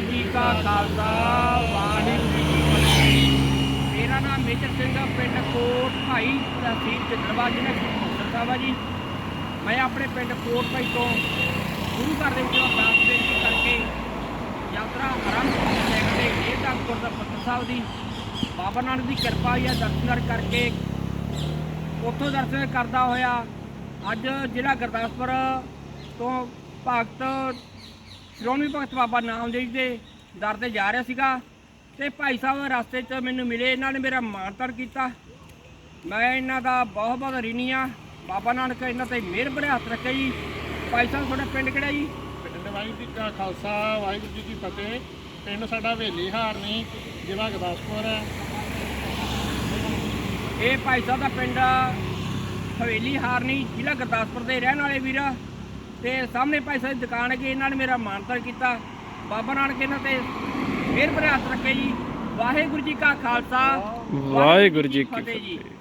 ਜੀ ਕਾ ਖਾਲਸਾ ਵਾਹਿਗੁਰੂ ਜੀ ਕੀ ਫਤਿਹ। ਮੇਰਾ ਨਾਮ ਮੇਜਰ ਸਿੰਘ ਆ, ਪਿੰਡ ਕੋਟ ਭਾਈ ਤਹਿਸੀਲ ਚੰਦਰਵਾ ਜ਼ਿਲ੍ਹਾ ਮੁਕਤਸਰ ਸਾਹਿਬ ਆ ਜੀ। ਮੈਂ ਆਪਣੇ ਪਿੰਡ ਕੋਟ ਭਾਈ ਤੋਂ ਗੁਰੂ ਘਰ ਦੇ ਵਿੱਚੋਂ ਅਰਦਾਸ ਬੇਨਤੀ ਕਰਕੇ ਯਾਤਰਾ ਆਰੰਭ ਕਰਨ ਦੇ ਇਹ ਤੱਕ ਦਾ ਸਾਹਿਬ ਦੀ ਬਾਬਾ ਨਾਨਕ ਦੀ ਕਿਰਪਾ ਜਾਂ ਦਰਸ਼ਨ ਕਰਕੇ ਉੱਥੋਂ ਦਰਸ਼ਨ ਕਰਦਾ ਹੋਇਆ ਅੱਜ ਜ਼ਿਲ੍ਹਾ ਗੁਰਦਾਸਪੁਰ ਤੋਂ ਭਗਤ ਸ਼੍ਰੋਮਣੀ ਭਗਤ ਬਾਬਾ ਨਾਮਦੇਵ ਜੀ ਦੇ ਦਰ ਤੇ ਜਾ ਰਿਹਾ ਸੀਗਾ ਤੇ ਭਾਈ ਸਾਹਿਬ ਰਸਤੇ 'ਚ ਮੈਨੂੰ ਮਿਲੇ ਇਹਨਾਂ ਨੇ ਮੇਰਾ ਮਾਣ-ਤਾਣ ਕੀਤਾ। ਮੈਂ ਇਹਨਾਂ ਦਾ ਬਹੁਤ ਬਹੁਤ ਰਿਣੀ ਆ। ਬਾਬਾ ਨਾਨਕ ਇਹਨਾਂ ਤੇ ਮਿਹਰ ਭਰੇ ਹੱਥ ਰੱਖੇ ਜੀ। ਭਾਈ ਸਾਹਿਬ ਤੁਹਾਡਾ ਪਿੰਡ ਕਿਹੜਾ ਜੀ? ਪਿੰਡ ਵਾਹਿਗੁਰੂ ਜੀ ਕਾ ਖਾਲਸਾ ਵਾਹਿਗੁਰੂ ਜੀ ਕੀ ਫਤਿਹ। ਪਿੰਡ ਸਾਡਾ ਹਵੇਲੀ ਹਾਰਨੀ ਜ਼ਿਲ੍ਹਾ ਗੁਰਦਾਸਪੁਰ ਹੈ। ਇਹ ਭਾਈ ਸਾਹਿਬ ਦਾ ਪਿੰਡ ਹਵੇਲੀ ਹਾਰਨੀ ਜ਼ਿਲ੍ਹਾ ਗੁਰਦਾਸਪੁਰ ਦੇ ਰਹਿਣ ਵਾਲੇ ਵੀਰ। ਤੇ ਸਾਹਮਣੇ ਭਾਈ ਸਾਹਿਬ ਦੁਕਾਨ ਹੈਗੀ ਇਹਨਾਂ ਨੇ ਮੇਰਾ ਮਾਨਤਾਨ ਕੀਤਾ। ਬਾਬਾ ਨਾਨਕ ਇਹਨਾਂ ਤੇ ਮਿਹਰ ਭਰੇ ਹੱਥ ਰੱਖੇ ਜੀ। ਵਾਹਿਗੁਰੂ ਜੀ ਕਾ ਖਾਲਸਾ। ਵਾਹਿਗੁਰੂ ਜੀ ਕੀ ਫਤਿਹ ਜੀ। ਫਤਿਹ।